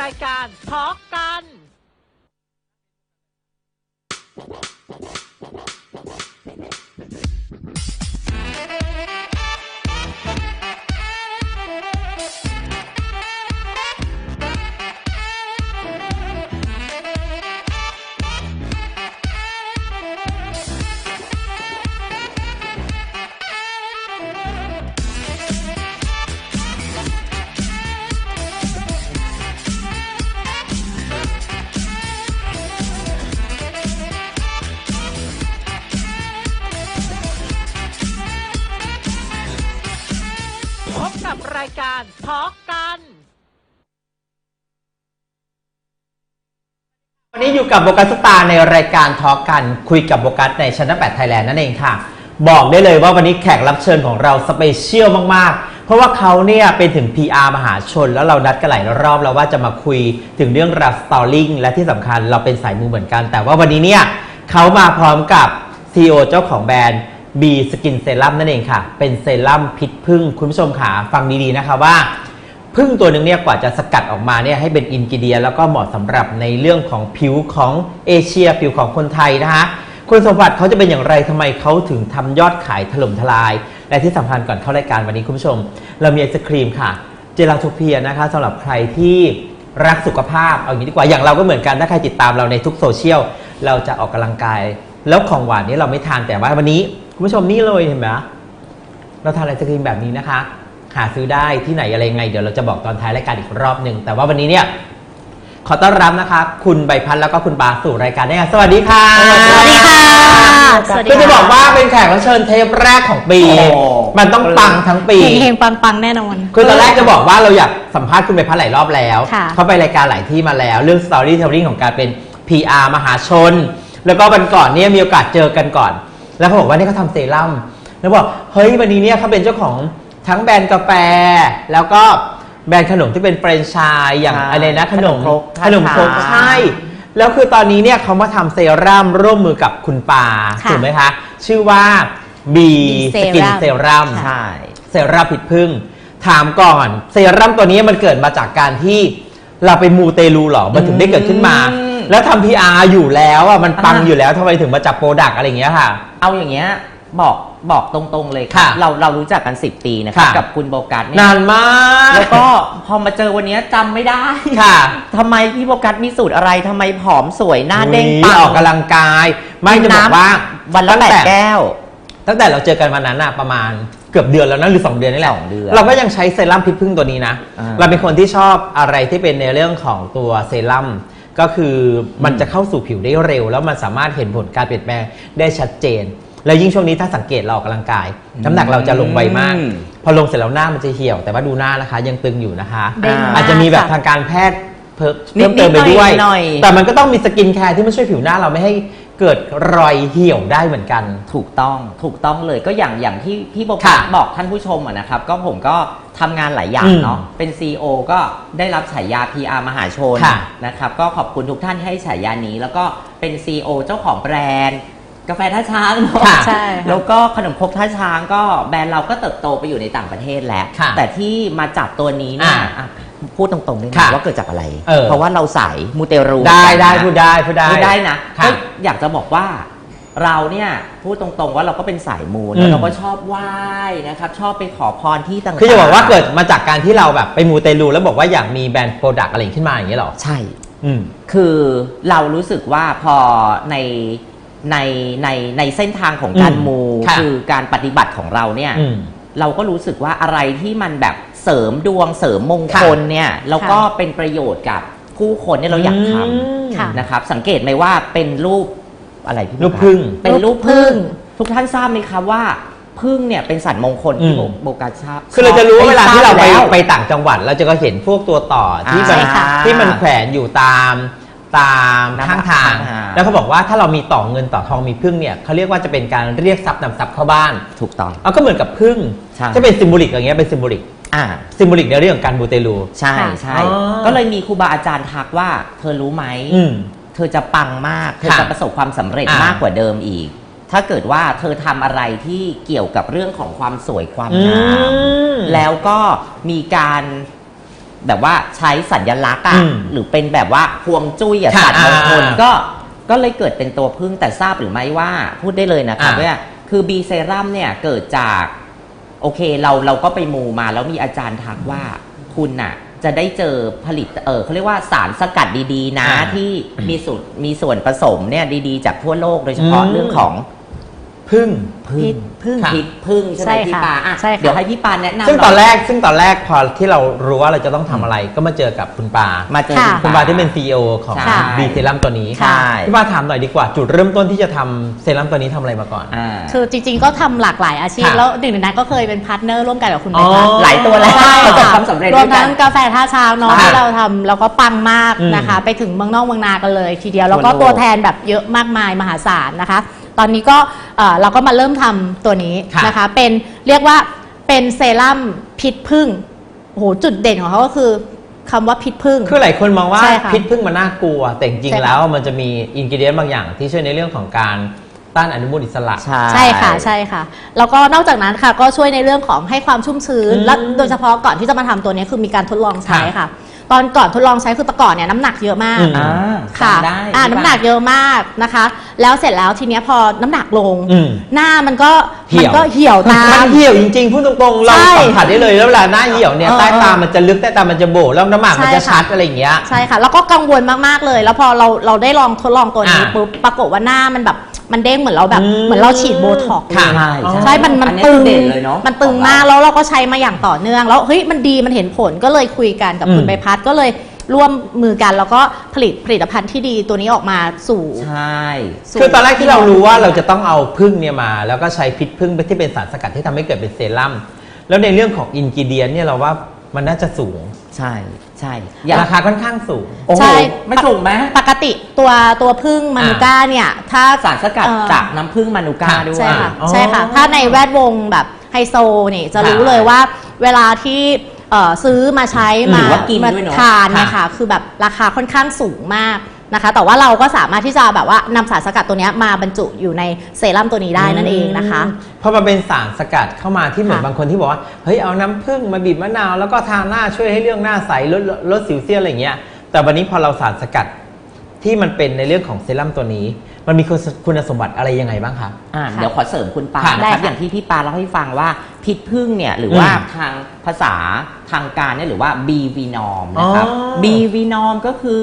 รายการทอล์กกัน กับโบกัสตาในรายการทอล์กกันคุยกับโบกัสในชั้นแปดไทยแลนด์นั่นเองค่ะ บอกได้เลยว่าวันนี้แขกรับเชิญของเราสเปเชียลมาก ๆ เพราะว่าเขาเนี่ยเป็นถึง PR มหาชน แล้วเรานัดกันหลายรอบแล้วว่าจะมาคุยถึงเรื่องราวสตอรี่และที่สำคัญเราเป็นสายมูเหมือนกัน แต่ว่าวันนี้เนี่ยเขามาพร้อมกับ CEO เจ้าของแบรนด์ B Skin Serum นั่นเองค่ะ เป็นเซรั่มพิษพึ่งคุณผู้ชมค่ะฟังดีๆนะคะว่า พึ่งตัวหนึ่งเนี่ยกว่าจะสกัดออกมาเนี่ยให้เป็นอินกิเดีย แล้วก็เหมาะสำหรับในเรื่องของผิวของเอเชีย ผิวของคนไทยนะคะคุณสมบัติเขาจะเป็นอย่างไรทำไมเขาถึงทำยอดขายถล่มทลาย และที่สำคัญก่อนเข้ารายการวันนี้คุณผู้ชม เรามีไอศครีมค่ะ เจลาโทเพียนะคะสำหรับใครที่รักสุขภาพเอาอย่างนี้ดีกว่าอย่างเราก็เหมือนกันถ้าใครติดตามเราในทุกโซเชียลเราจะออกกำลังกาย แล้วของหวานนี้เราไม่ทานแต่ว่าวันนี้ คุณผู้ชมนี่เลยเห็นไหมเราทานไอศครีมแบบนี้นะคะ หาซื้อได้ที่ไหนอะไรยังไง เดี๋ยวเราจะบอกตอนท้ายรายการอีกรอบหนึ่งแต่ว่าวันนี้เนี่ยขอต้อนรับนะคะ คุณใบพัดแล้วก็คุณบาสสู่รายการได้ค่ะสวัสดีค่ะสวัสดีค่ะสวัสดีคือจะค่ะบอกว่าเป็นแขกรับเชิญเทปแรกของปีโอ้โหมันต้องปังทั้งปีเฮงเฮงปังปังแน่นอนคือตอนแรกจะบอกว่าเราอยากสัมภาษณ์คุณใบพัดหลายรอบแล้วค่ะเขาไปรายการหลายที่มาแล้ว เรื่อง storytelling ของการเป็น PR มหาชน แล้วก็วันก่อนเนี่ยมีโอกาสเจอกันก่อน แล้วเขาบอกว่านี่เขาทำเซรั่มแล้วบอกเฮ้ยวันนี้เนี่ยเขาเป็นเจ้าของ ทั้งแบรนด์กาแฟ แล้วก็แบรนด์ขนมที่เป็นแฟรนไชส์อย่างใช่อะไรนะขนมขนมครกขนมครกท่าทางใช่ แล้วคือตอนนี้เนี่ยเขามาทำเซรั่มร่วมมือกับคุณปาค่ะถูกไหมคะ ชื่อว่า B B Skin Serum Serum ใช่ เซรั่มผิดพึ่ง ถามก่อน เซรั่มตัวนี้มันเกิดมาจากการที่เราไปมูเตลูเหรอ มันถึงได้เกิดขึ้นมา อืม แล้วทำพีอาร์อยู่แล้วอะมันปังอ่าอยู่แล้วทำไมถึงมาจับโปรดักอะไรอย่างเงี้ยค่ะ เอาอย่างเงี้ย บอกบอกตรงๆเลยครัค่ะบเราเรารู้จักกัน 10 ปีนะครับค่ะ กับคุณโบกัสเนี่ยนานมากแล้วก็พอมาเจอวันเนี้ยจำไม่ได้ค่ะทำไมพี่โบกัสมีสูตรอะไรทำไมผอมสวยหน้าเด้งอุ๊ยปัง ออกกำลังกาย ไม่จะบอกว่าวันละตั้งแปดแต่แก้ว ตั้งแต่เราเจอกันวันนั้นน่ะประมาณเกือบเดือนแล้วนะหรือ 2 เดือนนี่แหละสองเดือนเราก็ยังใช้เซรั่มพิษพึ่งตัวนี้นะ อ่า เราเป็นคนที่ชอบอะไรที่เป็นในเรื่องของตัวเซรั่มก็คือมันจะเข้าสู่ผิวได้เร็ว แล้วมันสามารถเห็นผลการเปลี่ยนแปลงได้ชัดเจน แล้วยิ่งช่วงนี้ถ้าสังเกตเราออกกำลังกาย น้ำหนักเราจะลงไวมาก อืม พอลงเสร็จแล้วหน้ามันจะเหี่ยว แต่ว่าดูหน้านะคะ ยังตึงอยู่นะคะ เด้งมากอาจจะมีแบบค่ะทางการแพทย์เพิ่มนิดเพิ่มเติมไปด้วย หน่อยๆ แต่มันก็ต้องมีสกินแคร์ที่มันช่วยผิวหน้าเราไม่ให้เกิดรอยเหี่ยวได้เหมือนกัน ถูกต้องถูกต้องเลยก็อย่างอย่างที่พี่โบกัค่ะสบอกท่านผู้ชมอะนะครับ ก็ผมก็ทำงานหลายอย่างอืมเนาะเป็น CEO ก็ได้รับฉายา PR มหาชนค่ะนะครับก็ขอบคุณทุกท่านที่ให้ฉายานี้ แล้วก็เป็น CEO เจ้าของแบรนด์ กาแฟท่าช้างเนาะค่ะใช่ค่ะแล้วก็ขนมครกท่าช้างก็แบรนด์เราก็เติบโตไปอยู่ในต่างประเทศแล้ว ค่ะแต่ที่มาจับตัวนี้เนี่ยอ่าอะพูดตรงๆเลยค่ะนะว่าเกิดจากอะไร เออ เพราะว่าเราสายมูเตรูได้กันนะได้พูดได้พูดได้ ไม่ได้นะค่ะ ก็อยากจะบอกว่าเราเนี่ยพูดตรงๆว่าเราก็เป็นสายมูอืแล้วมเราก็ชอบไหว้นะครับ ชอบไปขอพรที่ต่างๆคือจะบอกว่าเกิดมาจากการที่เราแบบไปมูเตลูแล้วบอกว่าอยากมีแบรนด์โปรดักต์อะไรขึ้นมาอย่างนี้ยเหรอ ใช่ อืม คือเรารู้สึกว่าพอใน ในในในเส้นทางของการอืมมูค่ะคือการปฏิบัติของเราเนี่ย อืมเราก็รู้สึกว่าอะไรที่มันแบบเสริมดวงเสริมมงคลค่ะเนี่ยแล้วก็เป็นประโยชน์กับผู้คนเนี่ยเราอยากทอืมค่ะำนะครับ สังเกตไหมว่าเป็นรูปอะไรพี่รูปผึ้งเป็นรูปรูปผึ้พึ่งงทุกท่านทราบไหมครับว่าพึ่งเนี่ยเป็นสัตว์มงคลที่อืม โบโบกัสชอบคือเราจะรู้ว่าเวลาที่เราไปทบอยู่แล้ว ไปต่างจังหวัด เราจะก็เห็นพวกตัวต่อที่อ่ามันใช่ค่ะ ที่มันแขวนอยู่ตาม ตามหน้าข้างทาง ข้างทาง แล้วเขาบอกว่าถ้าเรามีต่อเงินต่อทองมีพึ่งเนี่ยเขาเรียกว่าจะเป็นการเรียกทรัพย์นำทรัพย์เข้าบ้าน ถูกต้อง เอาก็เหมือนกับพึ่ง ใช่ จะเป็นซิมโบลิกอย่างเงี้ยเป็นซิมโบลิกอ่า ซิมโบลิกในเรื่องของการบูเตลู ใช่ค่ะใช่ อ๋อ ก็เลยมีครูบาอาจารย์ทักว่า เธอรู้ไหม อืม เธอจะปังมาก เธอค่ะจะประสบความสำเร็จอ่าม มากกว่าเดิมอีก ถ้าเกิดว่าเธอทำอะไรที่เกี่ยวกับเรื่องของความสวยความงามมแล้วก็มีการ แบบว่าใช้สัญลักษณ์อะอืมหรือเป็นแบบว่าพวงจุ้ยอะค่ะสัตว์มงคลอ่าก็ก็เลยเกิดเป็นตัวพึ่งแต่ทราบหรือไม่ว่าพูดได้เลยนะครับอ่าว่าคือบีเซรัมเนี่ยเกิดจาก โอเคเราเราก็ไปมูมาแล้วมีอาจารย์ทักว่าคุณน่ะ จะได้เจอผลิตเออเขาเรียกว่าสารสกัดดีๆนะอ่าที่มีสูตรมีส่วนผสมเนี่ยดีๆ จากทั่วโลกโดยเฉพาะอืม เรื่องของ พึ่งพึ่พิงษพึ่งค่ะ พิษพึ่งใช่ไหมใช่พี่ค่ะปาอะใช่ค่ะ เดี๋ยวให้พี่ปาแนะนำซึ่งหยตอนแรกซึ่งตอนแรกพอที่เรารู้ว่าเราจะต้องทำอะไรก็มาเจอกับคุณปามาเจอค่ะ คุณปาที่เป็น CEO ของใช่ดีเซรั่มตัวนี้ใช่พี่ปาถามหน่อยดีกว่าจุดเริ่มต้นที่จะทำเซรั่มตัวนี้ทำอะไรมาก่อน อ่า คือจริง ๆ ก็ทำหลากหลายอาชีพ ค่ะแล้วหนึ่งในนั้นก็เคยเป็นพาร์ทเนอร์ร่วมกันกับคุณอ๋อใบพัดหลายตัวแล้วใช่ประสบค่ะความสำเร็จรวมด้วยกัทั้นงกาแฟท่าช้างเนาะค่ะที่เราทำแล้วก็ปังมากอืมนะคะ ไปถึงเมืองนอกเมืองนากันเลยทีเดียว แล้วก็ทั่วโลก ตัวแทนแบบเยอะมากมายมหาศาลนะคะ ตอนนี้ก็เอ่อเราก็มาเริ่มทำตัวนี้ค่ะ นะคะ เป็นเรียกว่าเป็นเซรั่มพิษพึ่งโอ้โหจุดเด่นของเขาก็คือคำว่าพิษพึ่งคือหลายคนมองว่าใช่ค่ะพิษพึ่งมันน่ากลัว แต่จริงใช่ๆค่ะ แล้วมันจะมีอินกิเดียนบางอย่างที่ช่วยในเรื่องของการต้านอนุมูลอิสระ ใช่ใช่ค่ะใช่ค่ะ แล้วก็นอกจากนั้นค่ะก็ช่วยในเรื่องของให้ความชุ่มชื้น อืมและโดยเฉพาะก่อนที่จะมาทำตัวนี้คือมีการทดลองใช้ค่ะค่ะ ตอนก่อนทดลองใช้คือแต่ก่อนเนี่ยน้ำหนักเยอะมากอืมอ่าค่ะจำได้อ่าพี่ปน้ำหนักเยอะมากนะคะ แล้วเสร็จแล้วทีเนี้ยพอน้ำหนักลง อืม หน้ามันก็เหี่มัยว ก็เหี่ยวตามัมนเหี่ยวจริงๆพูดตรงๆเราใช่สัมผัสได้เลยแล้วเวลาหน้าเหี่ยวเนี่ยเออใต้ตามันจะลึกใต้ตามันจะโบแล้วน้ำหมากมันจะใช่ค่ะ ชัดอะไรอย่างเงี้ย ใช่ค่ะ แล้วก็กังวลมากๆเลย แล้วพอเราเราได้ลองทดลองตัวนี้อ่าปุ๊บปรากฏว่าหน้ามันแบบ มันเด้งเหมือนเราแบบอืมเหมือนเราฉีดโบท็อกซ์เลยค่ะใช่ใช่มันมันอันนี้ตึงเด่นเลยเนาะมันตึงของเรามากแล้วเราก็ใช้มาอย่างต่อเนื่องแล้วเฮ้ยมันดีมันเห็นผลก็เลยคุยกันกับอืมคุณใบพัดก็เลยร่วมมือกันแล้วก็ผลิตผลิตภัณฑ์ที่ดีตัวนี้ออกมาสู่ ใช่สู่คือตอนแรกที่เรารู้ว่าเราจะต้องเอาพึ่งเนี่ยมา แล้วก็ใช้พิษพึ่งที่เป็นสารสกัดที่ทำให้เกิดเป็นเซรั่มแล้วในเรื่องของอินกิเดียนเนี่ยเราว่ามันน่าจะสูง ใช่ ใช่อย่างราคาค่อนข้างสูงโอ้โหใช่ ไม่ถูกไหมปกติตัวตัวพึ่งมานูก้าเนี่ยถ้า สารสกัดเอ่อ จากน้ำผึ้งมานูก้าค่ะด้วย ใช่ค่ะอ๋อใช่ค่ะ ถ้าในแวดวงแบบไฮโซนี่จะรู้ค่ะเลยว่าเวลาที่เอ่อซื้อมาใช้หรืมาอว่ากินมาด้วยเนอะทานเนี่ยค่ะค่ะ คือแบบราคาค่อนข้างสูงมาก นะคะ แต่ว่าเราก็สามารถที่จะแบบว่านำสารสกัดตัวเนี้ยมาบรรจุอยู่ในเซรั่มตัวนี้ได้นั่นเองนะคะพอมาเป็นสารสกัดเข้ามาที่เหมือนค่ะบางคนที่บอกว่าเฮ้ยเอาน้ำผึ้งมาบีบมะนาวแล้วก็ทาหน้าช่วยให้เรื่องหน้าใสลดลดลดสิวเซียนอะไรอย่างเงี้ยแต่วันนี้พอเราสารสกัดที่มันเป็นในเรื่องของเซรั่มตัวนี้ มันมีคุณคุณสมบัติอะไรยังไงบ้างคะ อ่าค่ะเดี๋ยวขอเสริมคุณปาค่ะนะได้ครับ ค่ะอย่างที่พี่ปาเล่าให้ฟังว่าพิษพึ่งเนี่ยหรืออืมว่าทางภาษาทางการเนี่ยหรือว่า B v n o m นะครับ อ๋อ B v n o m ก็คือ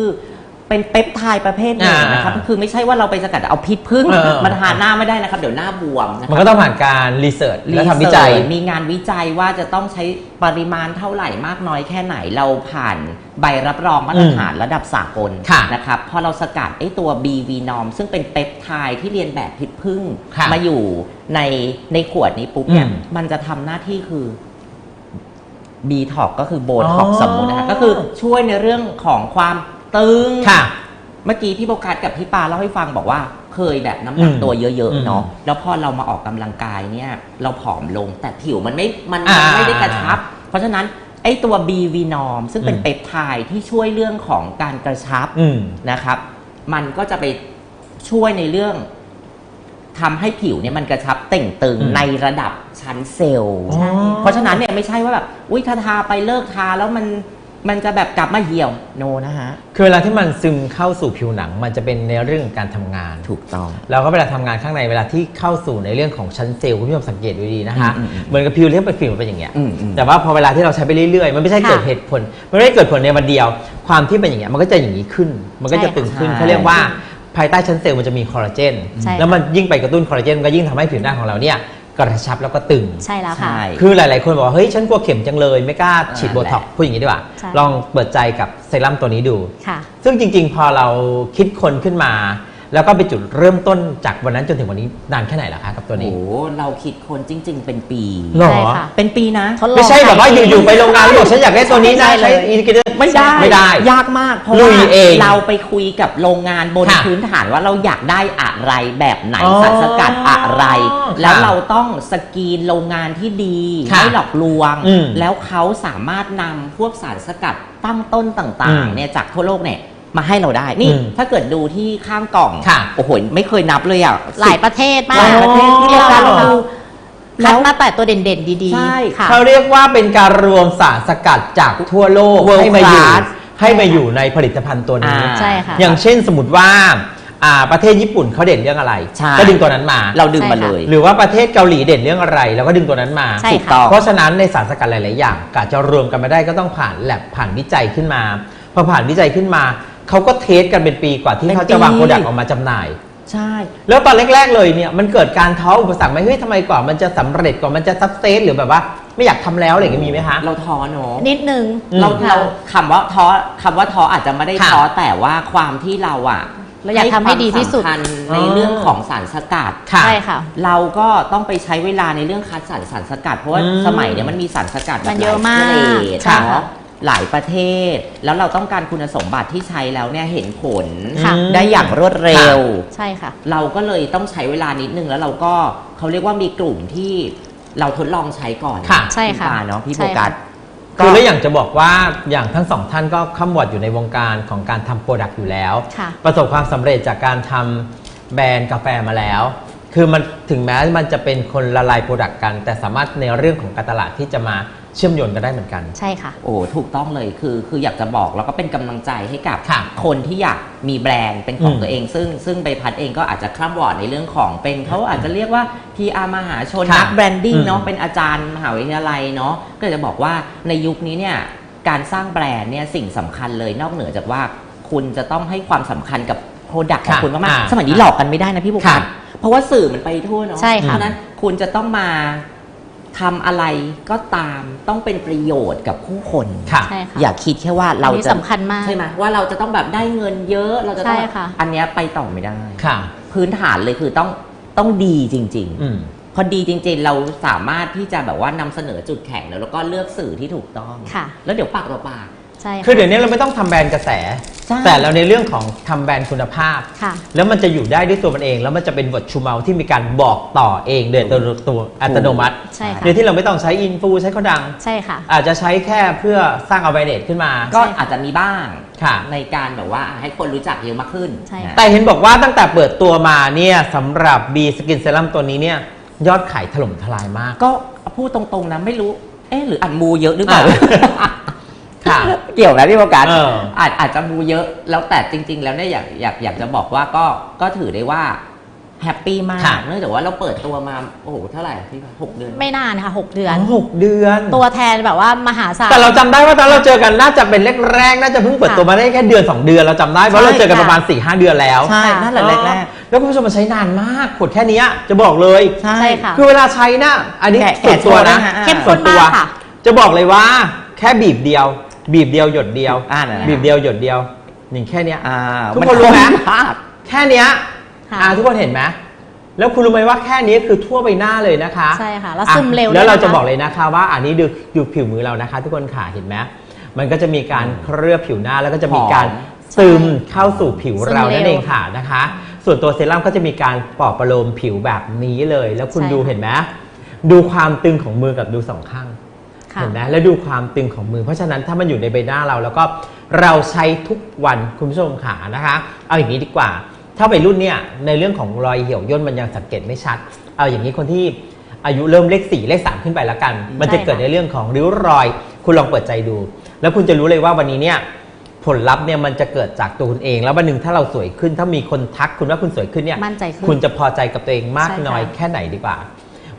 เป็นเปปไทด์ประเภทหนึ่งอ่านนะครับก็คือไม่ใช่ว่าเราไปสกัดเอาพิษพึ่งเออมาทานหน้าไม่ได้นะครับ เดี๋ยวหน้าบวมนะคมันรับ ก็ต้องผ่านการรีเสิร์ชและทำวิจัย รีเสิร์ชมีงานวิจัยว่าจะต้องใช้ปริมาณเท่าไหร่มากน้อยแค่ไหนเราผ่านใบรับรองมาตรฐานระดับสากลค่ะนะครับพอเราสกัดไอ้ตัว BV n o m ซึ่งเป็นเปปไทด์ที่เรียนแบบพิษพึ่งค่ะมาอยู่ในในขวดนี้ปุ๊บเนี่ยอืมมันจะทำหน้าที่คือ B ท็อกก็คือโบท็อกอ๋อ สมมุตินะคะก็คือช่วยในเรื่องของความ ตึงค่ะ เมื่อกี้พี่โบกัสกับพี่ปาเล่าให้ฟังบอกว่า เคยแบบน้ำหนักอืมตัวเยอะอืมๆเนาะแล้วพอเรามาออกกำลังกายเนี่ย เราผอมลงแต่ผิวมันไม่มันอ่ามันไม่ได้กระชับ เพราะฉะนั้นไอ้ตัว BV n o m ซึ่งเป็นอืม เปปไทด์ที่ช่วยเรื่องของการกระชับ อืม นะครับ มันก็จะไปช่วยในเรื่องทำให้ผิวเนี่ยมันกระชับเต่งตึงอืมในระดับชั้นเซลล์ อ๋อเพราะฉะนั้นเนี่ยไม่ใช่ว่าแบบ อุ้ยถ้าทาไปเลิกทาแล้วมัน มันจะแบบกลับมาเหี่ยวโนนะฮะ คือเวลาที่มันซึมเข้าสู่ผิวหนัง มันจะเป็นในเรื่องของการทำงาน ถูกต้อง แล้วก็เวลาทำงานข้างในเวลาที่เข้าสู่ในเรื่องของชั้นเซลล์คุณผู้ชมสังเกตดูดีนะคะ อืมอืมอืมเหมือนกับผิวที่เป็นผิวมันเป็นอย่างเงี้ย อืมอืมแต่ว่าพอเวลาที่เราใช้ไปเรื่อยๆ มันไม่ใช่ค่ะเกิดเหตุผล มันไม่ได้เกิดผลในวันเดียว ความที่เป็นอย่างเงี้ยมันก็จะอย่างนี้ขึ้น มันก็จะใช่ค่ะตึงขึ้นใช่ เขาเรียกว่าภายใต้ชั้นเซลล์มันจะมีคอลลาเจน ใช่ค่ะแล้วมันยิ่งไปกระตุ้นคอลลาเจนก็ยิ่งทำให้ผิวหน้าของเราเนี่ย กระชับแล้วก็ตึง ใช่แล้วค่ะ ใช่ คือหลายๆ คนบอกว่าเฮ้ยฉันกลัวเข็มจังเลย ไม่กล้าฉีดอ่าโบท็อกซ์แหละพูดอย่างนี้ดีกว่า ใช่ ลองเปิดใจกับเซรั่มตัวนี้ดู ค่ะ ซึ่งจริงๆ พอเราคิดคนขึ้นมา แล้วก็เป็นจุดเริ่มต้นจากวันนั้นจนถึงวันนี้นานแค่ไหนล่ะคะกับตัวโอ้นี้โหเราคิดคนจริง ๆ เป็นปี หรอ ใช่ค่ะ เป็นปีนะ ทดลองไม่ใช่แบบว่าใช้อยู่ๆไปโรงงานแล้วบอกฉันอยากได้ตัวนี้นะไม่ได้ใช้เลย อินกิเดไม่ได้ ไม่ได้ ยากมาก เพราะลุว่ายเองเราไปคุยกับโรงงานบนค่ะพื้นฐานว่าเราอยากได้อะไรแบบไหนอ๋อสารสกัดอะไร ค่ะแล้วเราต้องสกรีนโรงงานที่ดีค่ะไม่หลอกลวง อืมแล้วเขาสามารถนำพวกสารสกัดตั้งต้นต่าอืงมๆเนี่ยจากทั่วโลกเนี่ย มาให้เราได้นี่อืมถ้าเกิดดูที่ข้างกล่องค่ะ โอ้โหไม่เคยนับเลยอะหลายประเทศมาหลากยประเทศที่เราเราเราดูคัดมาแต่ตัวเด่นๆ ดีใช่ ๆ ค่ะ เขาเรียกว่าเป็นการรวมสารสกัดจากทั่วโลก World ให้มาอยู่ class ให้มาอยู่ในผลิตภัณฑ์ตัวนี้ อ่าใช่ค่ะ อย่างเช่นสมมติว่าอ่าประเทศญี่ปุ่นเขาเด่นเรื่องอะไร ใช่ ก็ดึงตัวนั้นมา เราดึงใช่มาค่ะเลย หรือว่าประเทศเกาหลีเด่นเรื่องอะไรเราก็ดึงตัวนั้นมา ใช่ถูกค่ะ ต้อง เพราะฉะนั้นในสารสกัดหลาย ๆ อย่างกะจะรวมกันมาได้ก็ต้องผ่านแลบผ่านวิจัยขึ้นมา พอผ่านวิจัยขึ้นมา เขาก็เทสกันเป็นปีกว่าที่เป็นเขาจะวางปี โปรดักต์ออกมาจำหน่าย ใช่ แล้วตอนแรก ๆ เลยเนี่ยมันเกิดการท้ออุปสรรคไหมเฮ้ยทำไมกว่ามันจะสำเร็จกว่ามันจะซักเซสหรือแบบว่า ไม่อยากทำแล้วอะไรอย่างเงี้ยมีไหมคะ เราท้อเนอะนิดนึง อืมเราค่ะเราคำว่าท้อคำว่าท้ออาจจะไม่ได้ค่ะท้อแต่ว่าความที่เราอะเราอยากทำให้ดีที่สุดความสำคัญในอ๋อเรื่องของสารสกัด ค่ะ ใช่ค่ะ เราก็ต้องไปใช้เวลาในเรื่องคัดสรรสารสกัด เพราะว่าอืมสมัยเนี้ยมันมีสารสกัดแบบมันเยอะหลมากเกรดค่ะ เนาะ หลายประเทศ แล้วเราต้องการคุณสมบัติที่ใช้แล้วเนี่ยเห็นผลค่ะ ได้อย่างรวดเร็ว ใช่ค่ะ เราก็เลยต้องใช้เวลานิดนึงแล้วเราก็เขาเรียกว่ามีกลุ่มที่เราทดลองใช้ก่อนค่ะใช่ค่ะณปาเนาะพี่ใช่โบกัสคือแล้วอย่างจะบอกว่าอย่างทั้งสองท่านก็ข้ามวอดอยู่ในวงการของการทำโปรดักต์อยู่แล้ว ค่ะ ประสบความสำเร็จจากการทำแบรนด์กาแฟมาแล้ว คือมันถึงแม้มันจะเป็นคนละลายโปรดักต์กัน แต่สามารถในเรื่องของการตลาดที่จะมาเชื่อมโยงกันได้เหมือนกัน ใช่ค่ะ โอ้ถูกต้องเลยคือคืออยากจะบอกแล้วก็เป็นกำลังใจให้กับค่ะคนที่อยากมีแบรนด์เป็นของอืมตัวเอง ซึ่งซึ่งใบพัดเองก็อาจจะคล่ำวอร์ดในเรื่องของเป็นเขาอาจจะเรียกว่า PR มหาชนค่ะนักแบรนดิ้งอืมเนาะเป็นอาจารย์มหาวิทยาลัยเนาะก็เลยจะบอกว่าในยุคนี้เนี่ยการสร้างแบรนด์เนี่ยสิ่งสำคัญเลยนอกเหนือจากว่าคุณจะต้องให้ความสำคัญกับโปรดักต์ของค่ะคุณมากอ่าๆสมัยนี้หลอกกันไม่ได้นะพี่บุคคค่ะล เพราะว่าสื่อมันไปทั่วเนาะใช่ค่ะ เพราะฉะนั้นคุณจะต้องมาทำอะไรก็ตามต้องเป็นประโยชน์กับผู้คน ค่ะ ใช่ค่ะอย่าคิดแค่ว่าเราอันนี้จะ สำคัญมาก ใช่ไหมว่าเราจะต้องแบบได้เงินเยอะเราจะต้องใช่ค่ะ อันเนี้ยไปต่อไม่ได้ ค่ะ พื้นฐานเลยคือต้องต้องดีจริง อืม ๆ พอดีจริง ๆ เราสามารถที่จะแบบว่านำเสนอจุดแข็งแล้วแล้วก็เลือกสื่อที่ถูกต้อง ค่ะ แล้วเดี๋ยวปากต่อปาก ใช่ะคือเดี๋ยวนี้เราไม่ต้องทำแบรนด์กระแสใช่แต่เราในเรื่องของทำแบรนด์คุณภาพ ค่ะแล้วมันจะอยู่ได้ด้วยตัวมันเอง แล้วมันจะเป็นบทชูเมาที่มีการบอกต่อเองโดยตัวตัวอัตโนมัติใช่ค่ะ โดยที่เราไม่ต้องใช้อินฟูใช้เขาดัง ใช่ค่ะ อาจจะใช้แค่เพื่อสร้าง awareness ขึ้นมา ก็ใช่ค่ะอาจจะมีบ้างค่ะ ในการแบบว่าให้คนรู้จักเยอะมากขึ้นใช่นะแต่เห็นบอกว่าตั้งแต่เปิดตัวมาเนี่ยสำหรับ B Skin Serum ตัวนี้เนี่ยยอดขายถล่มทลายมาก ก็พูดตรงๆนะไม่รู้ เอ๊ะหรืออันมูเยอะหรือเปล่า ค่ะ เกี่ยวนะพี่โฟกัสเอออาจอาจจะมูเยอะแล้วแต่จริง ๆ แล้วเนี่ยอยากอยากอยากจะบอกว่าก็ก็ถือได้ว่าแฮปปี้มากค่ะ เนื่องจากว่าเราเปิดตัวมาโอ้โหเท่าไหร่พี่หกเดือน ไม่นานค่ะหกเดือนอ๋อหกเดือน ตัวแทนแบบว่ามหาศาล แต่เราจำได้ว่าตอนเราเจอกันน่าจะเป็นแรกๆน่าจะเพิ่งเปิดตัวมาได้แค่เดือน2เดือนเราจำได้เพราะเราเจอกันประมาณ4ี่หเดือนแล้วใช่ นั่นแหละแรกแล้วคุณผู้ชมมันใช้นานมากขวดแค่เนี้ยจะบอกเลย ๆ ใช่ ใช่ค่ะ คือเวลาใช้นะอันนี้แกะส่วนตัวนะแกะโชว์ได้ฮะเข้มส่ข้วนนตัวมากค่ะ จะบอกเลยว่าแค่บีบเดียว บีบเดียวหยดเดียว อ่านั่นแหละ บีบเดียวหยดเดียวอย่างแค่เนี้ย อ่าทุกคนรู้ไหมนมากแค่เนี้ยค่ะอ่าทุกคนเห็นไหมแล้วคุณรู้ไหมว่าแค่นี้คือทั่วใบหน้าเลยนะคะใช่ค่ะแล้วอ่ซึมเร็วแล้วเราด้วยนะคะจะบอกเลยนะคะ ว่าอันนี้ดูดูผิวมือเรานะคะ ทุกคนค่ะเห็นไหมมันก็จะมีการเคลือบผิวหน้าแล้วก็จะมีการหอม ซึมเข้าสู่ผิวซึมเรานั่นเร็วเองค่ะนะคะ ส่วนตัวเซรั่มก็จะมีการปลอบประโลมผิวแบบนี้เลย แล้วคุณใช่ดูค่ะ เห็นไหมดูความตึงของมือกับดูสองข้างค่ะ เห็นไหมแล้วดูความตึงของมือ เพราะฉะนั้นถ้ามันอยู่ในใบหน้าเราแล้วก็เราใช้ทุกวันคุณผู้ชมขานะคะ เอาอย่างนี้ดีกว่า ถ้าไปรุ่นเนี่ยในเรื่องของรอยเหี่ยวย่นมันยังสังเกตไม่ชัด เอาอย่างนี้คนที่อายุเริ่มเลข4เลข3ขึ้นไปแล้วกัน มันจะใช่ค่ะเกิดในเรื่องของริ้วรอย คุณลองเปิดใจดู แล้วคุณจะรู้เลยว่าวันนี้เนี่ยผลลัพธ์เนี่ยมันจะเกิดจากตัวคุณเอง แล้ววันหนึ่งถ้าเราสวยขึ้น ถ้ามีคนทักคุณว่าคุณสวยขึ้นเนี่ยมั่นใจขึ้นคุณจะพอใจกับตัวเองมากใช่ค่ะน้อยแค่ไหนดีกว่า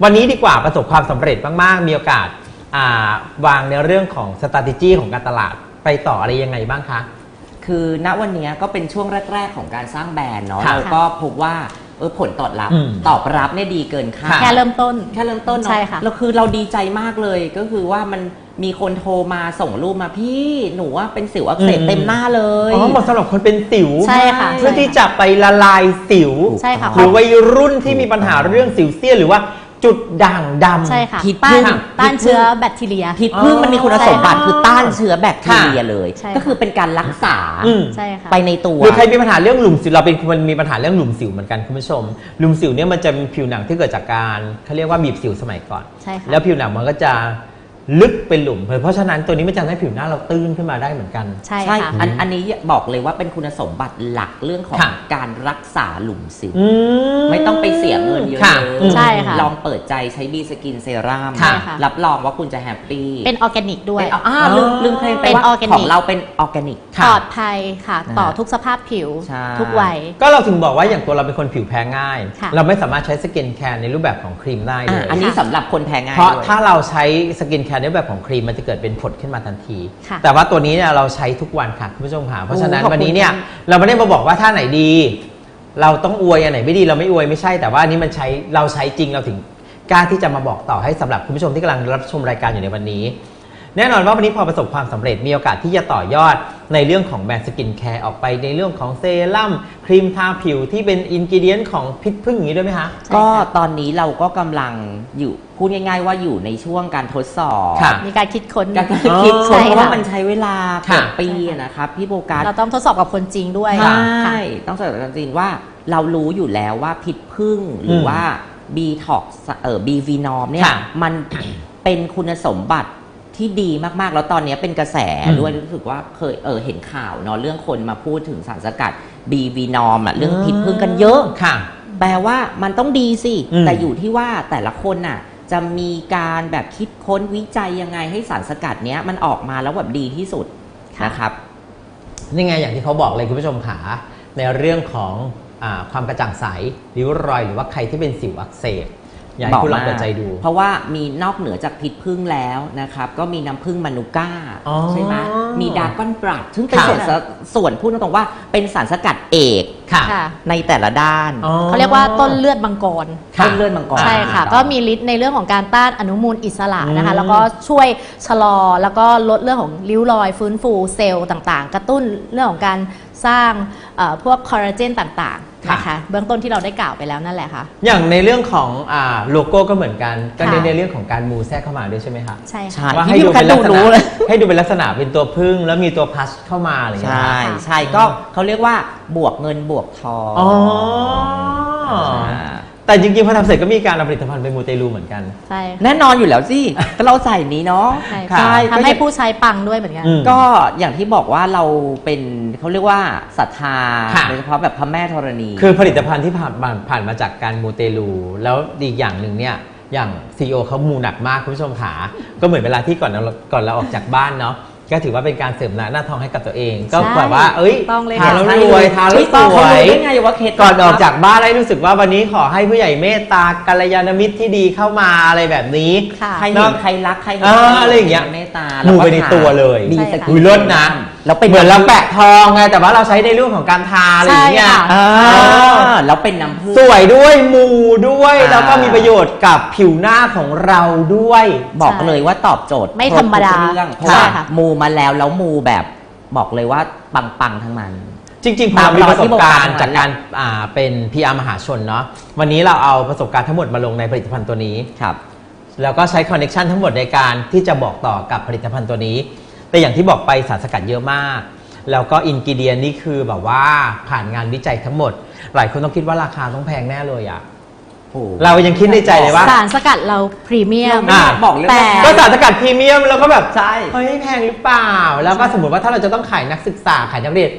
วันนี้ดีกว่าประสบความสำเร็จมากๆมีโอกาสอ่า วางในเรื่องของ s t r a t e g y ของการตลาดไปต่ออะไรยังไงบ้างคะ คือณวันเนี้ยก็เป็นช่วงแรก ๆ ของการสร้างแบรนด์เนาะค่ะ เราก็พบว่าเออผลตอบรับอืมตอบรับเนี่ยดีเกินคาดค่ะแค่เริ่มต้น แค่เริ่มต้นเนาะใช่ค่ะแล้วคือเราดีใจมากเลยก็คือว่ามันมีคนโทรมาส่งรูปมาพี่หนูว่าเป็นสิวอักเสบอืม เต็มหน้าเลย อ๋อเหมาะสำหรับคนเป็นสิว ใช่ค่ะเพื่อที่จะไปละลายสิว ใช่ค่ะ หรือวัยรุ่นที่มีปัญหาเรื่องสิวเสี้ยนหรือว่า จุดด่างดำ ใช่ค่ะพิษต้าพึ่นงต้านเชื้อแบคทีเรีย พิษพึ่งมันมีคุณสมบัติใช่ค่ะคือต้านเชื้อแบคทีเรียเลย ใช่ค่ะ ก็คือเป็นการรักษาอืม ใช่ค่ะ ไปในตัว หรือใครมีปัญหาเรื่องหลุมสิวเราเป็นคนมีปัญหาเรื่องหลุมสิวเหมือนกันคุณผู้ชมหลุมสิวเนี่ยมันจะมีผิวหนังที่เกิดจากการเขาเรียกว่าบีบสิวสมัยก่อน ใช่ค่ะ แล้วผิวหนังมันก็จะ ลึกเป็นหลุมเพราะฉะนั้นตัวนี้มันจะทำให้ผิวหน้าเราตื้นขึ้นมาได้เหมือนกันใช่ใช่ค่ะ อันอันนี้บอกเลยว่าเป็นคุณสมบัติหลักเรื่องของค่ะ การรักษาหลุมสิว อืไม่ต้องไปเสียเงินเยอะค่ะๆใช่ค่ะลองเปิดใจใช้บีสกินเซรั่มค่ะ รับรองว่าคุณจะแฮปปี้เป็นออร์แกนิกด้วย เป็นอ่าลืมลืมเคลมไปเป็นว่าออร์แกนิกของเราเป็นออร์แกนิกค่ะปลอดภัยค่ะ นะต่อทุกสภาพผิวใช่ ทุกวัย ก็เราถึงบอกว่าอย่างตัวเราเป็นคนผิวแพ้ง่าย ค่ะ เราไม่สามารถใช้สกินแคร์ในรูปแบบของครีมได้เลอะยอันนี้สำหรับคนแพ้ง่ายเพราะด้วย ถ้าเราใช้สกินแคร์ในรูปแบบของครีมมันจะเกิดเป็นผดขึ้นมาทันที ค่ะแต่ว่าตัวนี้เนี่ยเราใช้ทุกวันค่ะคุณผู้ชมค่ะเพราะฉะนั้นโอ้ขอบคุณวันนี้เนี่ยค่ะเราไม่ได้มาบอกว่าท่าไหนดี เราต้องอวยอันไหนไม่ดีเราไม่อวยไม่ใช่ แต่ว่าอันนี้มันใช้เราใช้จริงเราถึงกล้าที่จะมาบอกต่อให้สำหรับคุณผู้ชมที่กำลังรับชมรายการอยู่ในวันนี้ แน่นอนว่าวันนี้พอประสบความสำเร็จมีโอกาสที่จะต่อยอดในเรื่องของแบรนด์สกินแคร์ออกไปในเรื่องของเซรั่มครีมทาผิวที่เป็นอินกิเดียนของพิษพึ่งอย่างนี้ด้วยไหมคะใช่ก็ค่ะตอนนี้เราก็กำลังอยู่พูดง่ายๆว่าอยู่ในช่วงการทดสอบค่ะมีการคิดค้นการอ๋อคิดใช่ค้นเพราะว่าค่ะมันใช้เวลาค่ะเกือบปีอะนะครับพี่โบกัสเราต้องทดสอบกับคนจริงด้วยใช่ค่ะต้องสอบจริงว่าเรารู้อยู่แล้วว่าพิษพึ่งหรืออมว่าบีท็อกเอ่อบีวีนอมเนี่ยค่ะมันเป็นคุณสมบัติ ที่ดีมากๆ แล้วตอนนี้เป็นกระแสอืมด้วยรู้สึกว่าเคยเออเห็นข่าวเนาะเรื่องคนมาพูดถึงสารสกัดบีวีนอมอะเรื่องพิษพึ่งกันเยอะค่ะ แปลว่ามันต้องดีสิอืมแต่อยู่ที่ว่าแต่ละคนน่ะจะมีการแบบคิดค้นวิจัยยังไงให้สารสกัดเนี้ยมันออกมาแล้วแบบดีที่สุดค่ะนะครับนี่ไงอย่างที่เขาบอกเลยคุณผู้ชมขาในเรื่องของอาความกระจ่างใสริ้วรอยหรือว่าใครที่เป็นสิวอักเสบ อยากให้คุณลองเปิดใจดู เพราะว่ามีนอกเหนือจากพิษพึ่งแล้วนะครับ ก็มีน้ำพึ่งมานูก้าอ๋อใช่ไหมมีดากอนบรัดซึ่งเป็นค่ะส่วนสส่วนพูดตรงๆว่าเป็นสารสกัดเอกค่ะค่ะในแต่ละด้านอ๋อเขาเรียกว่าต้นเลือดมังกรค่ะต้นเลือดมังกรใช่ค่ะถูก็ต้องมีฤทธิ์ในเรื่องของการต้านอนุมูลอิสระนะคะอืมแล้วก็ช่วยชะลอแล้วก็ลดเรื่องของริ้วรอยฟื้นฟูเซลล์ต่าง ๆ กระตุ้นเรื่องของการ สร้างเอ่อพวกคอลลาเจนต่างๆนะคะเบื้องต้นที่เราได้กล่าวไปแล้วนั่นแหละค่ะอย่างในเรื่องของอ่าโลโก้ก็เหมือนกันก็ค่ะในในเรื่องของการมูแทรกเข้ามาด้วยใช่ไหมคะใช่ใช่ค่ะว่าพี่ให้ดูเป็นลักษดูรู้ณะเลยให้ดูเป็นลักษณะเป็นตัวพึ่งแล้วมีตัวพัชเข้ามาอะไรอย่างเงี้ยใช่ค่ะใช่ก็เขาเรียกว่าบวกเงินบวกทองอ๋ออ่า แต่จริงๆพอทำเสร็จก็มีการเอาผลิตภัณฑ์ไปมูเตลูเหมือนกัน ใช่ค่ะแน่นอนอยู่แล้วสิ ก็เราใส่นี้เนาะใช่ค่ะค่ะก็ทำให้อย่างผู้ใช้ปังด้วยเหมือนกัน อืม ก็อย่างที่บอกว่าเราเป็นเขาเรียกว่าศรัทธาค่ะ โดยเฉพาะแบบพระแม่ธรณี คือผลิตภัณฑ์ที่ผ่านผ่านผ่านมาจากการมูเตลู แล้วอีกอย่างหนึ่งเนี่ยอย่างซีอเขามูหนักมากคุณผู้ชมขาก็เหมือนเวลาที่ก่อนเราก่อนเราออกจากบ้านเนาะ ก็ถือว่าเป็นการเสริมหน้าหน้าทองให้กับตัวเอง ก็ใช่แบบว่า เอ้ยถูกต้องเลยทานแล้วค่ะรวยทานแล้วไม่สต้องวเขายรู้ได้ไงว่าเคล็ดก่อนออกจากบ้านได้รู้สึกว่าวันนี้ขอให้ผู้ใหญ่เมตตากัลยาณมิตรที่ดีเข้ามาอะไรแบบนี้ ค่ะ ใครเนเห็อะนใครรักใครเห็นอ่าอะไรอย่างเงี้ยเมตตามูไปในตัวเลย ดีใช่สค่ะกิอุ้ยเลิศนะ แล้วเป็นเหมือนเราแปะทองไงแต่ว่าเราใช้ในเรื่องของการทาอะไรอย่างเงี้ยใช่ค่ะ อ่าอ่าแล้วเป็นน้ำผึ้ง สวยด้วยมูด้วยอ่า แล้วก็มีประโยชน์กับผิวหน้าของเราด้วย บอกใช่เลยว่าตอบโจทย์ไม่ธรรมดาคบทุกเรื่องเพราะใช่ว่าค่ะ มูมาแล้วแล้วมูแบบบอกเลยว่าปังๆทั้งนั้น จริงๆพอตามเรามีประสบการณ์รอยที่จากการอ่าเป็น PR มหาชนเนาะวันนี้เราเอาประสบการณ์ทั้งหมดมาลงในผลิตภัณฑ์ตัวนี้ ครับ แล้วก็ใช้คอนเน็ชันทั้งหมดในการที่จะบอกต่อกับผลิตภัณฑ์ตัวนี้ แต่อย่างที่บอกไปสารสกัดเยอะมาก แล้วก็อินกิเดียนนี่คือแบบว่าผ่านงานวิจัยทั้งหมด หลายคนต้องคิดว่าราคาต้องแพงแน่เลยอะโอ้เรายังคิดในใจเลยว่า สารสกัดเราพรีเมียม อ่าบอกเลยแต่ ก็สารสกัดพรีเมียมแล้วก็แบบใช่ เฮ้ยแพงหรือเปล่า แล้วก็สมมติว่าถ้าเราจะต้องขายนักศึกษาขายนักเรียน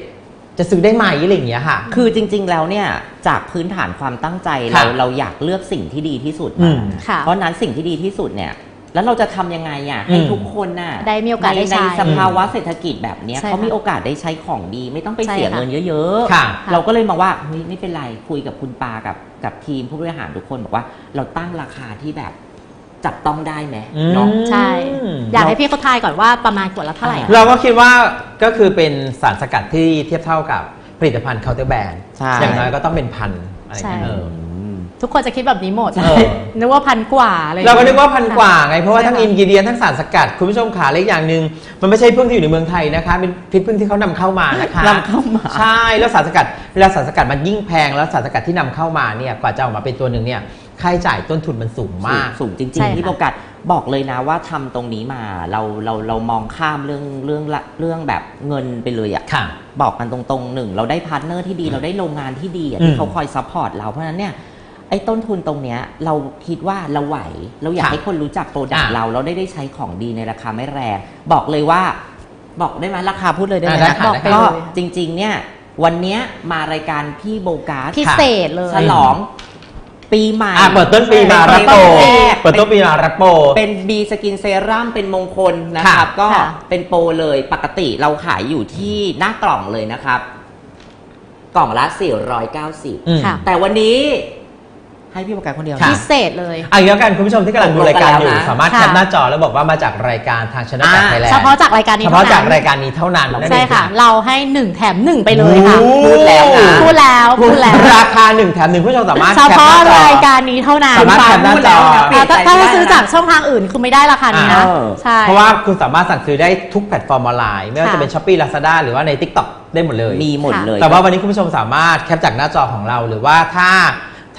จะซื้อได้ไหมอะไรอย่างเงี้ยค่ะ คือจริง ๆ แล้วเนี่ยจากพื้นฐานความตั้งใจค่ะเราเราอยากเลือกสิ่งที่ดีที่สุดอืมามค่ะ เพราะฉะนั้นสิ่งที่ดีที่สุดเนี่ย แล้วเราจะทำยังไงอะให้อืมทุกคนน่ะได้มีโอกาสได้ในใช้ในสภาวะเศรษฐกิจแบบเนี้ยใช่เขามีค่ะโอกาสได้ใช้ของดี ไม่ต้องไปใช่เสียค่ะ เงินเยอะค่ะเราก็เลยมองว่าเฮ้ยไม่เป็นไรคุยกับคุณปากับกับทีมผู้บริหารทุกคนบอกว่าเราตั้งราคาที่แบบจับต้องได้ไหมเนาะ ใช่อยากให้พี่เขาทายก่อนว่าประมาณกว่าละเท่าไหร่อ่าเราก็คิดว่าก็คือเป็นสารสกัดที่เทียบเท่ากับผลิตภัณฑ์เคาน์เตอร์แบรนด์ใช่ อย่างน้อยก็ต้องเป็นพันอะไรใช่เงี้ยเออ ทุกคนจะคิดแบบนี้หมดเออ นึกว่าพันกว่าอะไรเราก็นึกว่าพันกว่าไง เพราะว่าใช่ทั้งค่อินกิเดียนทั้งสารสกัด คุณผู้ชมขาเล็กอย่างหนึ่งมันไม่ใช่พึ่งที่อยู่ในเมืองไทยนะคะ เป็นพิษพึ่งที่เขานำเข้ามานะคะนำเข้ามา ใช่แล้วสารสกัดเวลาสารสกัดมันยิ่งแพงแล้วสารสกัดที่นำเข้ามาเนี่ยกว่าจะออกมาเป็นตัวหนึ่งเนี่ยค่าใช้จ่ายต้นทุนมันสูงมาก สูงจริงใช่ๆค่ะ ที่โอกาสบอกเลยนะว่าทำตรงนี้มาเราเราเรามองข้ามเรื่องเรื่องละเรื่องแบบเงินไปเลยอะค่ะ บอกกันตรงๆหนึ่งเราได้พาร์ทเนอร์ที่ดีเราได้โรงงานที่ดีอะอืมที่เขาคอยซัพพอร์ตเราเพราะฉะนั้นเนี่ย ไอ้ต้นทุนตรงเนี้ยเราคิดว่าเราไหว เราอยากค่ะให้คนรู้จักโปรดักต์อะเรา เราได้ได้ใช้ของดีในราคาไม่แรง บอกเลยว่าบอกได้ไหมราคาพูดเลยได้ไหมอะได้นะค่ะบอกไปก็เลยจริง ๆ เนี่ยวันเนี้ยมารายการพี่โบกาสพิเศษเลย ฉลองปีใหม่ อะเปิดต้นปีมารับโปรแรกเปิดต้นปีมารับโปร เป็นบีสกินเซรั่มเป็นมงคลนะครับ ค่ะก็ค่ะ เป็นโปรเลยปกติเราขายอยู่ที่หน้ากล่องเลยนะครับ กล่องละ490อืมค่ะ แต่วันนี้ ให้พี่ประกาศคนเดียวค่ะพิเศษเลย อะแล้วกันคุณผู้ชมที่กำลังดูรายการอยู่ตกลงกันแล้วนะสามารถค่ะแคปหน้าจอแล้วบอกว่ามาจากรายการทางชนะแบบอ่าไทยแลนด์เฉพาะจากรายการนี้เฉเท่าพาะจากนั้นรายการนี้เท่านั้นนั่นใช่เองค่ะ เราให้หนึ่งแถมหนึ่งไปเลยค่ะโอ้พูดแล้วนะพูดแล้วพูดแล้วราคาหนึ่งแถมหนึ่งผู้ชมสามารถเฉแคปหพาะน้าจอ รายการนี้เท่านั้นสามารถแคปหน้าจอ อ่าถ้าถ้าจะซื้อจากช่องทางอื่นคือไม่ได้ราคานี้นะเออใช่ เพราะว่าคุณสามารถสั่งซื้อได้ทุกแพลตฟอร์มออนไลน์ ไม่ว่าค่ะจะเป็น s h อ p e e Lazada หรือว่าใน TikTok ได้หมดเลย มีหมดเลย แต่ว่าวันนี้คุณผู้ชมสามารถแคปจากหน้าจอของเรา หรือว่าถ้า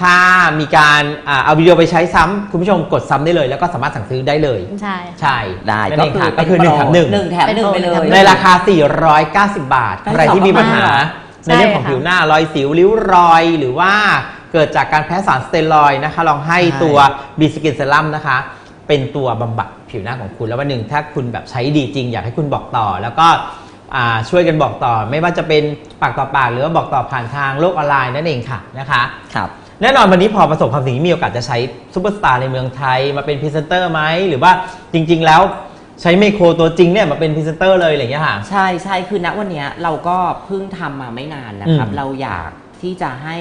ถ้ามีการอ่าเอาวิดีโอไปใช้ซ้ำคุณผู้ชมกดซ้ำได้เลย แล้วก็สามารถสั่งซื้อได้เลย ใช่ ใช่ได้นั่นเองค่ะเป็ก็คือหนึ่งแถมหนึ่ง หนึ่งแถมหนึ่งไปเลย ในราคา 490 บาทได้ใครที่มีปัญหาใช่ในเรื่องของค่ะผิวหน้ารอยสิวริ้วรอยหรือว่าเกิดจากการแพ้สารสเตียรอยด์นะคะ ลองให้ใช่ตัวบีสกินเซรั่มนะคะ เป็นตัวบำบัดผิวหน้าของคุณแล้ววันหนึ่งถ้าคุณแบบใช้ดีจริง อยากให้คุณบอกต่อ แล้วก็อ่าช่วยกันบอกต่อ ไม่ว่าจะเป็นปากต่อปากหรือว่าบอกต่อผ่านทางโลกออนไลน์นั่นเองค่ะนะคะ ครับ แน่นอนวันนี้พอประสบความสำเร็จมีโอกาสจะใช้ซูเปอร์สตาร์ในเมืองไทยมาเป็นพรีเซนเตอร์ไหมหรือว่าจริง ๆ แล้วใช้ไมโครตัวจริงเนี่ยมาเป็นพรีเซนเตอร์เลยอะไรอย่างเงี้ยค่ะ ใช่ใช่คือณวันเนี้ยเราก็เพิ่งทำมาไม่นานนะครับ อืมเราอยากที่จะให้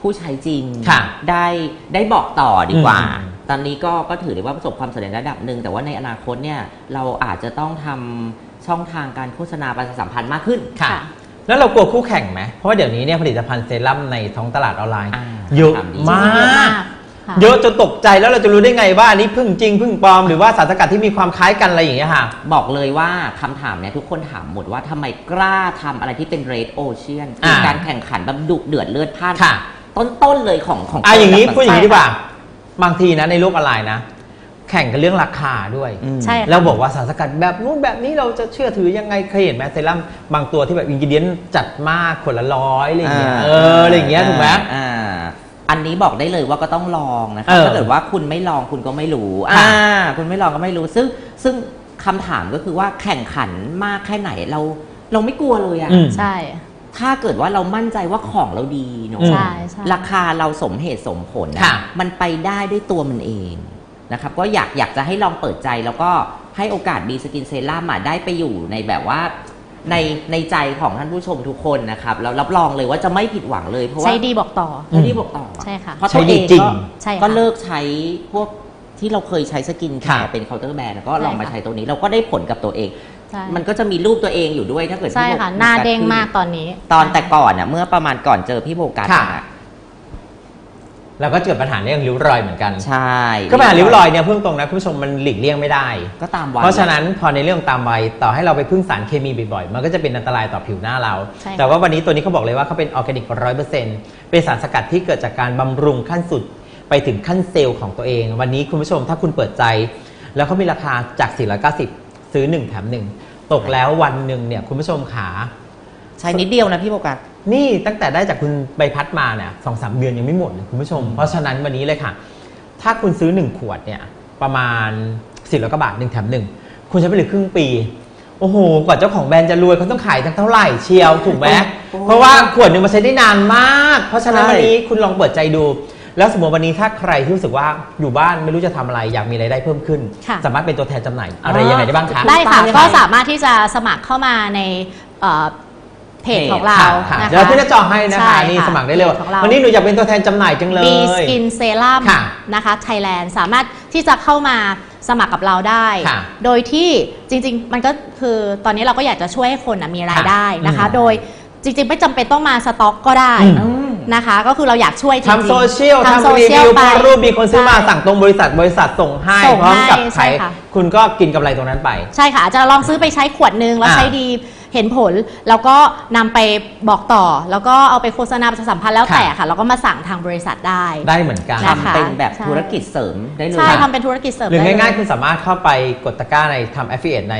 ผู้ใช้จริงค่ะได้ได้บอกต่อดีกว่า อืมตอนนี้ก็ก็ถือได้ว่าประสบความสำเร็จระดับหนึ่งแต่ว่าในอนาคตเนี่ยเราอาจจะต้องทำช่องทางการโฆษณาประชาสัมพันธ์มากขึ้นค่ะค่ะ แล้วเรากลัวคู่แข่งไหมเพราะว่าเดี๋ยวนี้เนี่ยผลิตภัณฑ์เซรั่มในท้องตลาดออนไลน์อ่าเยอะถามดีมเยอะามากกค่ะเยอะจนตกใจแล้วเราจะรู้ได้ไงว่าอันนี้พึ่งจริงพึ่งปลอมหรือว่าสารสกัดที่มีความคล้ายกันอะไรอย่างเงี้ยค่ะ บอกเลยว่าคำถามเนี่ยทุกคนถามหมดว่าทำไมกล้าทำอะไรที่เป็น red ocean คืออ่าการแข่งขันแบบดุเดือดเลือดพล่านค่ะ ต้นๆเลยของของอะอย่างนี้นี้พูดอย่างนี้ดีกว่า บางทีนะในโลกออนไลน์นะ แข่งกันเรื่องราคาด้วย ใช่ค่ะ แล้วบอกว่าสารสกัดแบบนู้นแบบนี้เราจะเชื่อถือยังไงเคยเห็นไหมเซรั่มบางตัวที่แบบอินกิเดียนจัดมากคนละร้อยอะไรอย่างเงี้ยเอออะไรอย่างเงี้ยถูกไหม อ่าอันนี้บอกได้เลยว่าก็ต้องลองนะครัเอบอถ้าเกิดว่าคุณไม่ลองคุณก็ไม่รู้ค่ะอ่าคุณไม่ลองก็ไม่รู้ซึ่งซึ่งคำถามก็คือว่าแข่งขันมากแค่ไหนเรา เราไม่กลัวเลยอะอืม ใช่ ถ้าเกิดว่าเรามั่นใจว่าของเราดีเนาะอืมใช่ใช่ ราคาเราสมเหตุสมผลนะค่ะ มันไปได้ด้วยตัวมันเอง นะครับก็อยากอยากจะให้ลองเปิดใจแล้วก็ให้โอกาสดีสกินเซรั่มมาได้ไปอยู่ในแบบว่าในในใจของท่านผู้ชมทุกคนนะครับแล้วรับรองเลยว่าจะไม่ผิดหวังเลยเพราะว่าใช้ดีบอกต่อใช้ดีบอกต่อใช่ค่ะเพราะใช้ตัวดีเองจริงก็ใช่ค่ะก็เลิกใช้พวกที่เราเคยใช้สกินแคค่ะร์เป็นเคาน์เตอร์แบรนด์แล้วก็ใช่ลองมาค่ะใช้ตัวนี้เราก็ได้ผลกับตัวเองใช่มันก็จะมีรูปตัวเองอยู่ด้วยถ้าเกิดใช่พี่โบค่ะกัสหน้าเด้งขึ้มากตอนนี้ ตอนแต่ก่อนอะเมื่อประมาณก่อนเจอพี่โบกัสค่ะอะ แล้วก็เกิดปัญหาเรื่องริ้วรอยเหมือนกันใช่ก็ปัญหาริ้วรอยเนี่ยเพิ่งตรงนะคุณผู้ชมมันหลีกเลี่ยงไม่ได้ ก็ตามวัยเพราะฉะนั้นพอในเรื่องตามวัยต่อให้เราไปพึ่งสารเคมีบ่อยๆ มันก็จะเป็นอันตรายต่อผิวหน้าเราใช่ค่ะแต่ว่าวันนี้ตัวนี้เขาบอกเลยว่าเขาเป็นออร์แกนิกร้อยเปอร์เซ็นต์เป็นสารสกัดที่เกิดจากการบำรุงขั้นสุดไปถึงขั้นเซลล์ของตัวเอง วันนี้คุณผู้ชมถ้าคุณเปิดใจ แล้วเขามีราคาจาก490ซื้อ1แถม1ตกแล้ววันหนึ่งเนี่ยคุณผู้ชมขา ใช้นิดเดียวนะพี่โบกัส นี่ตั้งแต่ได้จากคุณใบพัดมาเนี่ยสองสามเดือนยังไม่หมดเลยคุณผู้ชม เพราะฉะนั้นวันนี้เลยค่ะ ถ้าคุณซื้อ 1 ขวดเนี่ยประมาณ4 0 0กว่าบาทหนึ่งแถมหนึ่งคุณใช้ไปเลยครึ่งปี โอ้โห กว่าเจ้าของแบรนด์จะรวยเขาต้องขายตั้งเท่าไหร่เชียวถูกไหมโอ้โหเพราะว่าขวดหนึ่งมันใช้ได้นานมาก เพราะฉะนั้นใช่ วันนี้คุณลองเปิดใจดู แล้วสมมติวันนี้ถ้าใครที่รู้สึกว่าอยู่บ้านไม่รู้จะทำอะไรอยากมีรายได้เพิ่มขึ้น ค่ะ สามารถเป็นตัวแทนจำหน่ายอะไรยังไงได้บ้างคะ ได้ค่ะตามยังไงก็สามารถที่จะสมัครเข้ามาในเอ่อ เพจเพจของเราค่ะค่ะนะคะเดี๋ยวเราขึ้นหน้าจอให้นะใช่คะนี่สมัครได้เลยพจของเรา วันนี้หนูอยากเป็นตัวแทนจำหน่ายจังเลย B Skin Serum ค่ะนะคะไทยแลนด์สามารถที่จะเข้ามาสมัครกับเราได้ ค่ะโดยที่จริงๆ มันก็คือตอนนี้เราก็อยากจะช่วยให้คนน่ะมีรายได้นะคะอืม โดยจริงๆ ไม่จำเป็นต้องมาสต็อกก็ได้อืมอืมนะคะ ก็คือเราอยากช่วยจริงๆทำโซเชียลทำทำโซรีเชียวิลวไป โพสต์รูปมีคนซื้อมาใช่สั่งตรงบริษัทบริษัทส่งให้ส่งพร้อมกับให้ขายใช่ค่ะ คุณก็กินกำไรตรงนั้นไป ใช่ค่ะอาจจะลองซื้อไปใช้ขวดนึงแล้วอ่าใช้ดี เห็นผลแล้วก็นำไปบอกต่อ แล้วก็เอาไปโฆษณาประชาสัมพันธ์แล้วแต่ค่ะ แล้วก็มาสั่งทางบริษัทได้ ได้เหมือนกัน นะคะทำเป็นแบบใช่ ธุรกิจเสริมได้เลย ใช่ค่ะทำเป็นธุรกิจเสริมหรือได้เลง่ายๆ คุณสามารถเข้าไปกดตะกร้าในทำ affiliate ใน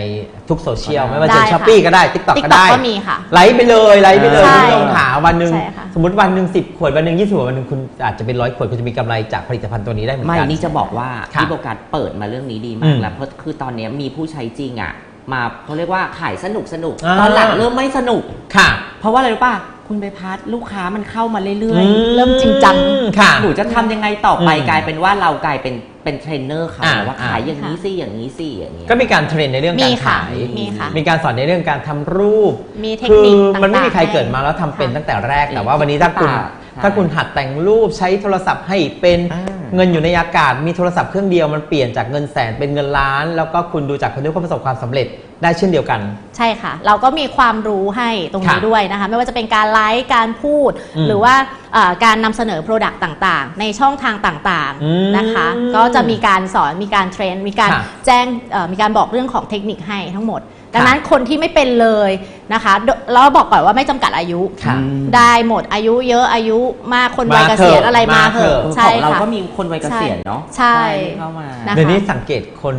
ทุกโซเชียล ได้ไม่ว่าจะได้ช้อปค่ะปี้ก็ได้ TikTok ก็ TikTok ได้ ก็มีค่ะไลฟ์ไปเลยไลฟ์ไปเลยใช่คุณผู้ชมขาวันหนึ่งใช่ค่ะ สมมติวันหนึ่งสิบขวด วันหนึ่งยี่สิบขวดวันหนึ่งคุณอาจจะเป็นร้อยขวด คุณจะมีกำไรจากผลิตภัณฑ์ตัวนี้ได้เหมือนไม่กัน นี่จะบอกว่าค่ะพี่โบกัสเปิดมาเรื่องนี้ดีอืมากมแล้วเพราะคือตอนนี้มีผู้ใช้จริงอะ มาเขาเรียกว่าขายสนุกสนุกอ่า ตอนหลังเริ่มไม่สนุก ค่ะเพราะว่าอะไรรู้ป่ะคุณไปพัดลูกค้ามันเข้ามาเรื่อยอืเริ่มจริงจัง ค่ะ ๆหนูจะทำยังไงต่อไปอืมกลายเป็นว่าเรากลายเป็นเป็นเทรนเนอร์เขาอ่า ว่าอ่าขายอย่างนี้สิอย่างนี้สิอย่างนี้ก็มีการเทรนในเรื่องมีการค่ะขายมีค่ะ มีการสอนในเรื่องการทำรูป มีเทคคืนิคอต่างๆมันไม่มีใครเกิดมาให้แล้วทำเป็นค่ะตั้งแต่แรก แต่ว่าวันนี้ถ้าคุณใช่ถ้าคุณหัดแต่งรูปใช้โทรศัพท์ให้เป็นอ่า เงินอยู่ในอากาศมีโทรศัพท์เครื่องเดียวมันเปลี่ยนจากเงินแสนเป็นเงินล้าน แล้วก็คุณดูจากคนที่เขาประสบความสำเร็จได้เช่นเดียวกัน ใช่ค่ะ เราก็มีความรู้ให้ตรงนี้ค่ะด้วยนะคะ ไม่ว่าจะเป็นการไลฟ์การพูด อืมหรือว่าเอ่อการนำเสนอ Product ต่างๆ ในช่องทางต่างอืมๆนะคะ ก็จะมีการสอนมีการเทรนมีการค่ะ แจ้งเอ่อมีการบอกเรื่องของเทคนิคให้ทั้งหมด ดังนั้นคนที่ไม่เป็นเลยนะคะโดแล้วบอกก่อนว่าไม่จำกัดอายุ ค่ะ ได้หมดอายุเยอะอายุมากคนวัยมาเกเถอะษียณอะไรมามาเถเถอะอะใช่ของเราค่ะ ก็มีคนวัยเกษียณเนาะใช่ที่เข้ามานะเดี๋ยวนี้สังเกตคน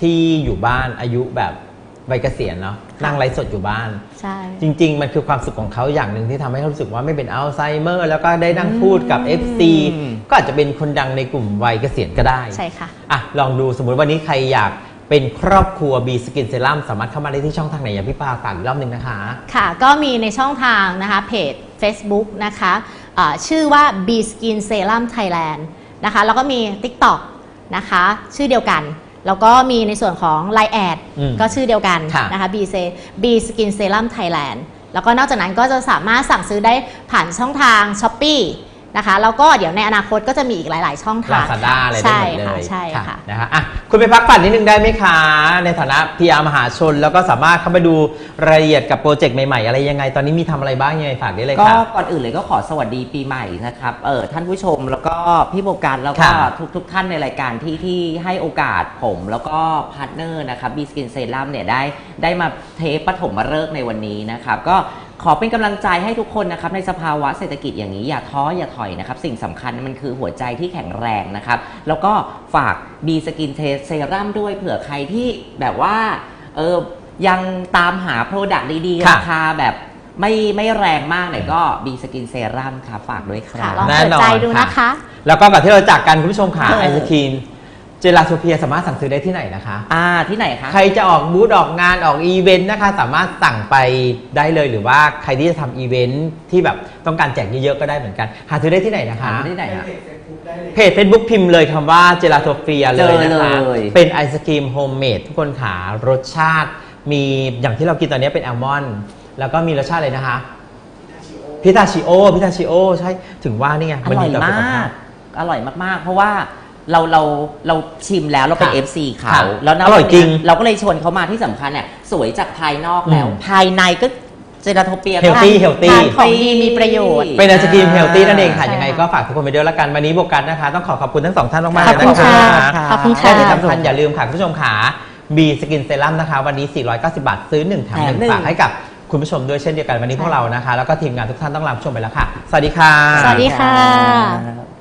ที่อยู่บ้านอายุแบบวัยเกษียณเนาะนั่งไลฟ์สดอยู่บ้าน ใช่ จริง ๆ มันคือความสุขของเขาอย่างหนึ่งที่ทำให้เขารู้สึกว่าไม่เป็นอัลไซเมอร์ แล้วก็ได้นั่งพูดกับ FC อืม ก็อาจจะเป็นคนดังในกลุ่มวัยเกษียณก็ได้ใช่ค่ะ อะลองดูสมมุติวันนี้ใครอยาก เป็นครอบครัว B Skin Serum สามารถเข้ามาได้ที่ช่องทางไหนอย่างพี่ปาฝากอีกรอบหนึ่งนะคะ ค่ะ ก็มีในช่องทางนะคะเพจ Facebook นะคะอ่าชื่อว่า B Skin Serum Thailand นะคะแล้วก็มี TikTok นะคะชื่อเดียวกัน แล้วก็มีในส่วนของ Line แอดอืมก็ชื่อเดียวกันค่ะนะคะ B C B Skin Serum Thailand แล้วก็นอกจากนั้นก็จะสามารถสั่งซื้อได้ผ่านช่องทาง s h o p e e นะคะแล้วก็เดี๋ยวในอนาคตก็จะมีอีกหลาย ๆ ช่องทางลาซาด้าอะไรได้ใช่หมดเลค่ะยใช่ค่ะ นะคะอะคุณไปพักผ่อนนิดนึงได้ไหมคะ ในฐานะ PR มหาชน แล้วก็สามารถเข้าไปดูรายละเอียดกับโปรเจกต์ใหม่ๆ อะไรยังไง ตอนนี้มีทำอะไรบ้างยังไงฝากได้เลยก็ค่ะ ก่อนอื่นเลยก็ขอสวัสดีปีใหม่นะครับเออท่านผู้ชมแล้วก็พี่โบกันแล้วก็ค่ะทุกทุกท่านในรายการที่ที่ให้โอกาสผม แล้วก็พาร์ทเนอร์นะครับบีสกินเซรั่มเนี่ยได้ได้มาเทปปฐมฤกษ์ในวันนี้นะครับก็ ขอเป็นกำลังใจให้ทุกคนนะครับในสภาวะเศรษฐกิจอย่างนี้อย่าท้ออย่าถอยนะครับสิ่งสำคัญมันคือหัวใจที่แข็งแรงนะครับแล้วก็ฝากบีสกินเซรั่มด้วยเผื่อใครที่แบบว่าเออยังตามหาโปรดักต์ดีๆ ค่ะ ราคาแบบไม่ไม่แรงมากหน่อยก็บีสกินเซรั่มครับฝากด้วยครัค่ะบ ลองแน่เปิดนอนใจดูค่ะ นะคะ แล้วก็ก่อนที่เราจากกันคุณผู้ชมค่ะเออ ไอศครีม เจลาโทเพียสามารถสั่งซื้อได้ที่ไหนนะคะ อ่าที่ไหนคะ ใครจะออกบูธออกงานออกอีเวนต์นะคะ สามารถสั่งไปได้เลยหรือว่าใครที่จะทำอีเวนต์ที่แบบต้องการแจกเยอะๆก็ได้เหมือนกัน หาซื้อได้ที่ไหนนะคะ หาที่ไหนอะ เพจ Facebook พิมพ์เลยคำว่าเจลาโทเฟียเลยนะคะ เจอเลย เป็นไอศครีมโฮมเมดทุกคนขารสชาติ มีอย่างที่เรากินตอนนี้เป็นอัลมอนด์แล้วก็มีรสชาติอะไรนะคะ พิทาชิโอ พิทาชิโอ ใช่ ถึงว่านี่ไงอร่อยดีต่สุขมาภพก อร่อยมากๆ เพราะว่า เราเราเราชิมแล้วเราเป็น ค่ะ FC เขาค่ะแล้วณอร่อยวันจริเนี้งเราก็เลยชวนเขามาที่สำคัญเนี่ยสวยจากภายนอกแล้ว อืมภายในก็เจลาโทเปียก็ Healthy healthy ทานของดีมีประโยชน์ เป็นไอศกรีมเฮลตี้นั่นเองค่ะใช่ยังไงค่ะก็ฝากทุกคนไปด้วยละกัน วันนี้โบกัสนะคะ ต้องขอขอบคุณทั้งสองท่านมากๆขอบเลยคุณนะค่ะ คะขอบคุณและค่ะที่สำคัญอย่าลืมค่ะ คุณผู้ชมขาบีสกินเซรั่มนะคะ วันนี้ 490 บาท ซื้อ 1 แถมแถม1หนึ่งฝากให้กับคุณผู้ชมด้วยเช่นเดียวกันวันนี้พวกเรานะคะ แล้วก็ทีมงานทุกท่านต้องลาผู้ชมไปแล้วค่ะ สวัสดีค่ะ สวัสดีค่ะครับ